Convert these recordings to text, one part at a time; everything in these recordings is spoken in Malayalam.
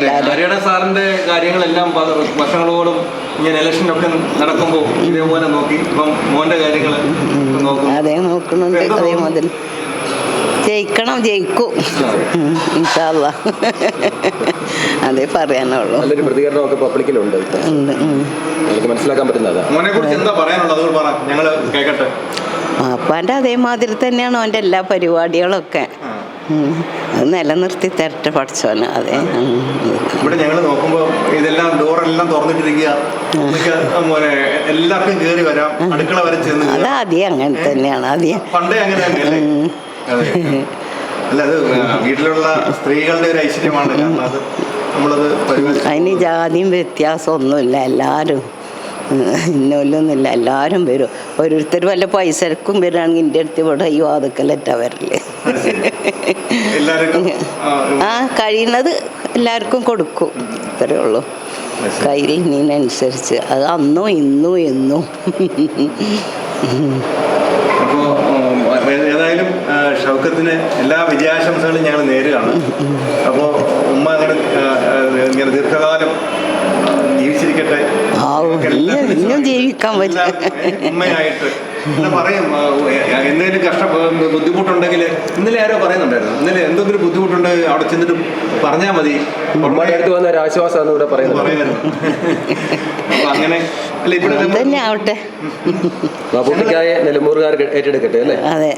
എല്ലാവരും സാറിന്റെ കാര്യങ്ങളെല്ലാം വർഷങ്ങളോടും ഇങ്ങനെ ഇലക്ഷനൊക്കെ നടക്കുമ്പോൾ ഇതേപോലെ നോക്കി. ഇപ്പം മോന്റെ കാര്യങ്ങൾ നോക്കും. അതേ നോക്കുന്നുണ്ട്. അതേ? മുതൽ. ജയിക്കണം ജയിക്കും. ഇൻഷാല്ല അതേ പറയാനുള്ളൂ. നല്ലൊരു പ്രതികരണമൊക്കെ പബ്ലിക്കിലുണ്ട് ഉം. മനസ്സിലാക്കാൻ പറ്റുന്നതാ മോനെ കുറിച്ച് എന്താ പറയാനുള്ളത്? അതുകൊണ്ട് പറ. ഞങ്ങൾ കേക്കട്ടെ. പാപ്പാന്റെ അതേമാതിരി തന്നെയാണ് അവന്റെ എല്ലാ പരിപാടികളൊക്കെ. അത് നിലനിർത്തി തരട്ടെ പഠിച്ചോന് അതെ. ഇവിടെ ഞങ്ങൾ നോക്കുമ്പോൾ ഇതെല്ലാം ഡോറെല്ലാം തുറന്നിട്ടിരിക്കുക. എല്ലാവർക്കും കയറി വരാം. അടുക്കള വരെ ചെന്ന് കയറാം. അതാദ്യം അങ്ങനെ തന്നെയാണ്. ആദ്യം പണ്ടേ അങ്ങനെ അതെ. അല്ല അത് വീട്ടിലുള്ള സ്ത്രീകളുടെ ഒരു ഐശ്വര്യമാണ്. അത് നമ്മളത് അതിന് ജാതിയും വ്യത്യാസം ഒന്നുമില്ല എല്ലാവരും ഇന്നൊല്ലൊന്നുമില്ല എല്ലാവരും വരും. ഓരോരുത്തർ വല്ല പൈസക്കും വരികയാണെങ്കിൽ എന്റെ അടുത്ത് ഇവിടെ ഈ വാതുക്കലറ്റാ വരൽ. ആ, കഴിയുന്നത് എല്ലാവർക്കും കൊടുക്കും. ഇത്രയേ ഉള്ളൂ. കയ്യിൽ ഇനീനനുസരിച്ച് അത് അന്നും ഇന്നും എന്നും. ഏതായാലും ഷൗക്കത്തിന് എല്ലാ വിജയാശംസകളും ഞങ്ങൾ നേരുകയാണ്. അപ്പോൾ ഉമ്മ അങ്ങനെ ദീർഘകാലം ജീവിച്ചിരിക്കട്ടെ. ഇനിയും- ജീവിക്കാൻ പറ്റും. ഉമ്മയായിട്ട് എന്നാ പറയും എന്തെങ്കിലും കഷ്ട ബുദ്ധിമുട്ടുണ്ടെങ്കിൽ ഇന്നലെ ആരോ പറയുന്നുണ്ടായിരുന്നു. ഇന്നലെ എന്തെങ്കിലും ബുദ്ധിമുട്ടുണ്ടെങ്കിൽ അവിടെ ചെന്നിട്ട് പറഞ്ഞാൽ മതി. ഉമ്മയുടെ അടുത്ത് വന്ന ഒരു ആശ്വാസമാണ് ഇവിടെ പറയുന്നത് അപ്പൊ അങ്ങനെ തന്നെ ആവട്ടെ. മമ്മൂട്ടിക്കായ നിലമ്പൂറുകാർ ഏറ്റെടുക്കട്ടെ അല്ലേ? അതെ.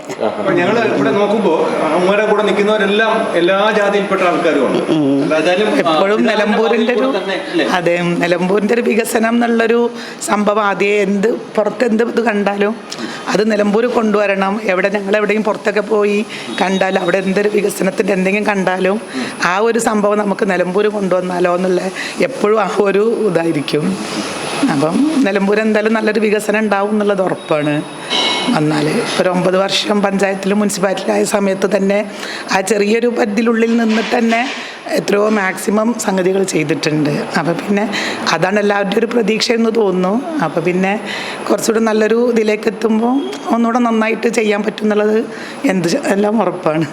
ഞങ്ങൾ ഇവിടെ നോക്കുമ്പോ ഉമ്മയുടെ കൂടെ നിൽക്കുന്നവരെല്ലാം എല്ലാ ജാതിയിൽപ്പെട്ട ആൾക്കാരും ഉണ്ട് എപ്പോഴും നിലമ്പൂരിന്റെ ഒരു? അതെ നിലമ്പൂരിന്റെ ഒരു വികസനം എന്നുള്ളൊരു സംഭവം ആദ്യം എന്ത് പുറത്ത് എന്ത് ഇത് കണ്ടാലും അത് നിലമ്പൂർ കൊണ്ടുവരണം. എവിടെ ഞങ്ങൾ എവിടെയും പുറത്തൊക്കെ പോയി കണ്ടാലും അവിടെ എന്തൊരു വികസനത്തിന്റെ എന്തെങ്കിലും കണ്ടാലും ആ ഒരു സംഭവം നമുക്ക് നിലമ്പൂർ കൊണ്ടുവന്നാലോ എന്നുള്ള എപ്പോഴും ആ ഒരു ഇതായിരിക്കും. അപ്പം നിലമ്പൂർ എന്തായാലും നല്ലൊരു വികസനം ഉണ്ടാവും എന്നുള്ളത് ഉറപ്പാണ്. വന്നാൽ ഒരു ഒമ്പത് വർഷം പഞ്ചായത്തിലും മുനിസിപ്പാലിറ്റിയിലായ സമയത്ത് തന്നെ ആ ചെറിയൊരു പരിധിയിലുള്ളിൽ നിന്നിട്ട് തന്നെ എത്രയോ മാക്സിമം സംഗതികൾ ചെയ്തിട്ടുണ്ട്. അപ്പോൾ പിന്നെ അതാണ് എല്ലാവരുടെയും ഒരു പ്രതീക്ഷ എന്ന് തോന്നുന്നു. അപ്പോൾ പിന്നെ കുറച്ചുകൂടെ നല്ലൊരു ഇതിലേക്ക് എത്തുമ്പോൾ ഒന്നുകൂടെ നന്നായിട്ട് ചെയ്യാൻ പറ്റും എന്നുള്ളത് എന്ത് എല്ലാം ഉറപ്പാണ്.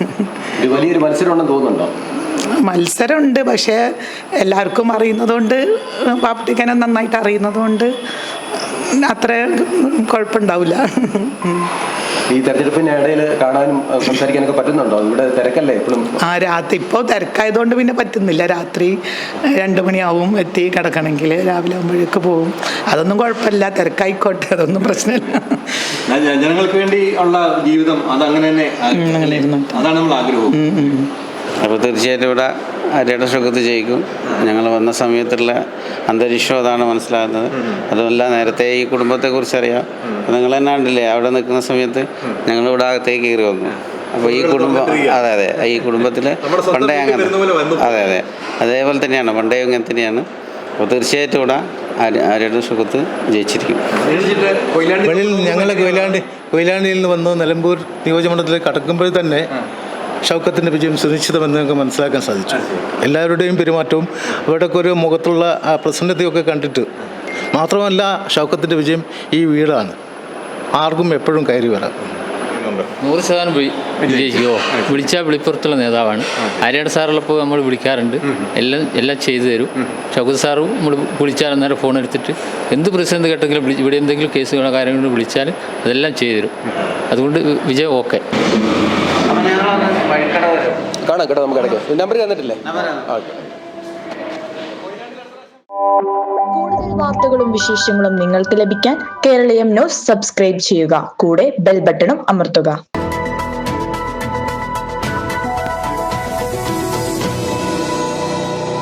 വലിയൊരു മത്സരം തോന്നുന്നുണ്ടോ? മത്സരമുണ്ട് പക്ഷേ എല്ലാവർക്കും അറിയുന്നതുകൊണ്ട് പാപ്പട്ടിക്കനെ നന്നായിട്ട് അറിയുന്നതുകൊണ്ട് അത്ര കുഴപ്പമുണ്ടാവില്ല. ഈ തെരഞ്ഞെടുപ്പിന്റെ ഇടയിൽ കാണാനും സംസാരിക്കാനൊക്കെ പറ്റുന്നുണ്ടോ? ഇവിടെ തിരക്കല്ലേ എപ്പോഴും? ആ രാത്രി ഇപ്പോൾ തിരക്കായതുകൊണ്ട് പിന്നെ പറ്റുന്നില്ല. രാത്രി രണ്ട് മണിയാവും എത്തി കിടക്കണമെങ്കിൽ രാവിലെ ആകുമ്പോഴേക്ക് പോകും അതൊന്നും കുഴപ്പമില്ല. തിരക്കായിക്കോട്ടെ അതൊന്നും പ്രശ്നമില്ല. ജനങ്ങൾക്ക് വേണ്ടി ഉള്ള ജീവിതം അതങ്ങനെ തന്നെ അങ്ങനെ ഇരുന്നോട്ടെ. അതാണ് നമ്മൾ ഉം. അപ്പോൾ തീർച്ചയായിട്ടും ഇവിടെ ആര്യയുടെ സുഖത്ത് ജയിക്കും. ഞങ്ങൾ വന്ന സമയത്തുള്ള അന്തരീക്ഷം അതാണ് മനസ്സിലാകുന്നത്. അതുമല്ല നേരത്തെ ഈ കുടുംബത്തെക്കുറിച്ച് അറിയാം നിങ്ങൾ തന്നെ ഉണ്ടല്ലേ അവിടെ നിൽക്കുന്ന സമയത്ത് ഞങ്ങൾ ഇവിടെ അകത്തേക്ക് കയറി വന്നു. അപ്പോൾ ഈ കുടുംബം അതെ അതെ ഈ കുടുംബത്തിൽ പണ്ടേ അങ്ങനെ. അതെ അതെ. അതേപോലെ തന്നെയാണ് പണ്ടേ അങ്ങനെ തന്നെയാണ്. അപ്പോൾ തീർച്ചയായിട്ടും ഇവിടെ ആര്യയുടെ സുഖത്ത് ജയിച്ചിരിക്കും. ഞങ്ങൾ കൊയിലാണ്ടി കൊയിലാണ്ടിയിൽ നിന്ന് വന്ന് നിലമ്പൂർ നിയോജകമണ്ഡലത്തിൽ കടക്കുമ്പോൾ തന്നെ ഷൗക്കത്തിന്റെ വിജയം സുനിശ്ചിതമെന്ന് ഞങ്ങൾക്ക് മനസ്സിലാക്കാൻ സാധിച്ചു. എല്ലാവരുടെയും പെരുമാറ്റവും അവരുടെയൊക്കെ ഒരു മുഖത്തുള്ള ആ പ്രസന്നതയൊക്കെ കണ്ടിട്ട് മാത്രമല്ല ഷൗക്കത്തിന്റെ വിജയം ഈ വീടാണ്. ആർക്കും എപ്പോഴും കയറി വരാം. നൂറ് ശതമാനം വിജയിക്കുമോ വിളിച്ചാൽ വിളിപ്പുറത്തുള്ള നേതാവാണ്. ആര്യാട് സാറുള്ളപ്പോൾ നമ്മൾ വിളിക്കാറുണ്ട്. എല്ലാം എല്ലാം ചെയ്തു തരും. ഷൗക്കത്ത് സാറും നമ്മൾ വിളിച്ചാൽ അന്നേരം ഫോൺ എടുത്തിട്ട് എന്ത് പ്രതിസന്ധി കേട്ടെങ്കിലും വിളി ഇവിടെ എന്തെങ്കിലും കേസുകളോ കാര്യങ്ങളോ വിളിച്ചാൽ അതെല്ലാം ചെയ്തു തരും. അതുകൊണ്ട് വിജയം ഓക്കെ കാണാം കേട്ടോ നമുക്ക് ഇടയ്ക്ക്. നമ്പർ തന്നിട്ടില്ലേ? ഓക്കെ. കൂടുതൽ വാർത്തകളും വിശേഷങ്ങളും നിങ്ങൾക്ക് ലഭിക്കാൻ കേരളീയം ന്യൂസ് സബ്സ്ക്രൈബ് ചെയ്യുക. കൂടെ ബെൽ ബട്ടണും അമർത്തുക.